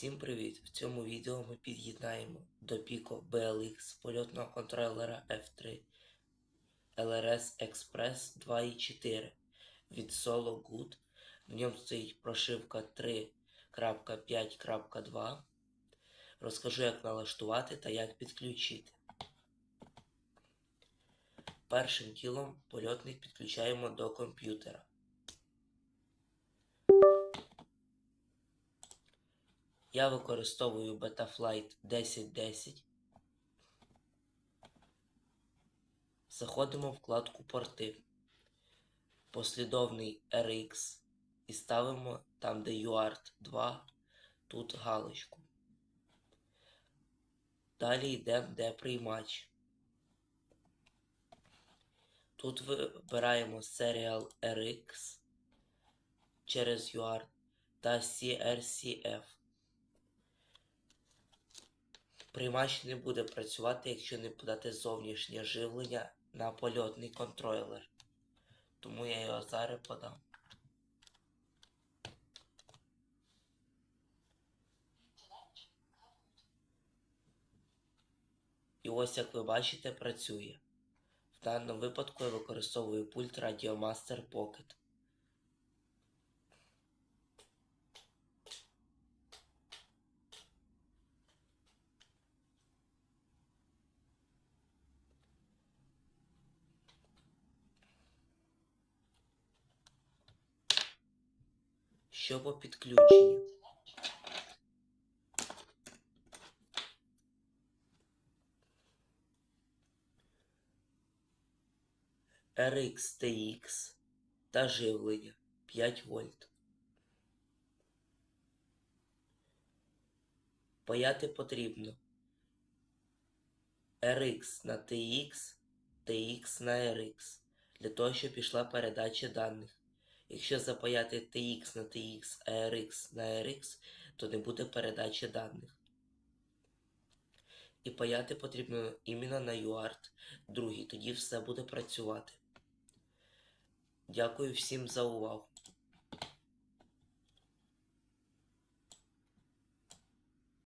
Всім привіт! В цьому відео ми під'єднаємо до Pico BLX польотного контролера F3 LRS Express 2.4 від Solo Good. В ньому стоїть прошивка 3.5.2. Розкажу, як налаштувати та як підключити. Першим ділом польотник підключаємо до комп'ютера. Я використовую Betaflight 1010. Заходимо в вкладку порти. Послідовний RX і ставимо там, де UART 2, тут галочку. Далі йдемо, де приймач. Тут вибираємо Serial RX через UART та CRCF. Приймач не буде працювати, якщо не подати зовнішнє живлення на польотний контролер. Тому я його зараз подам. І ось як ви бачите, працює. В даному випадку я використовую пульт Radiomaster Pocket. Що по підключенню? RX TX та живлення 5 вольт. Паяти потрібно RX на TX, TX на RX для того, щоб пішла передача даних. Якщо запаяти TX на TX, а RX на RX, то не буде передачі даних. І паяти потрібно іменно на UART 2, тоді все буде працювати. Дякую всім за увагу.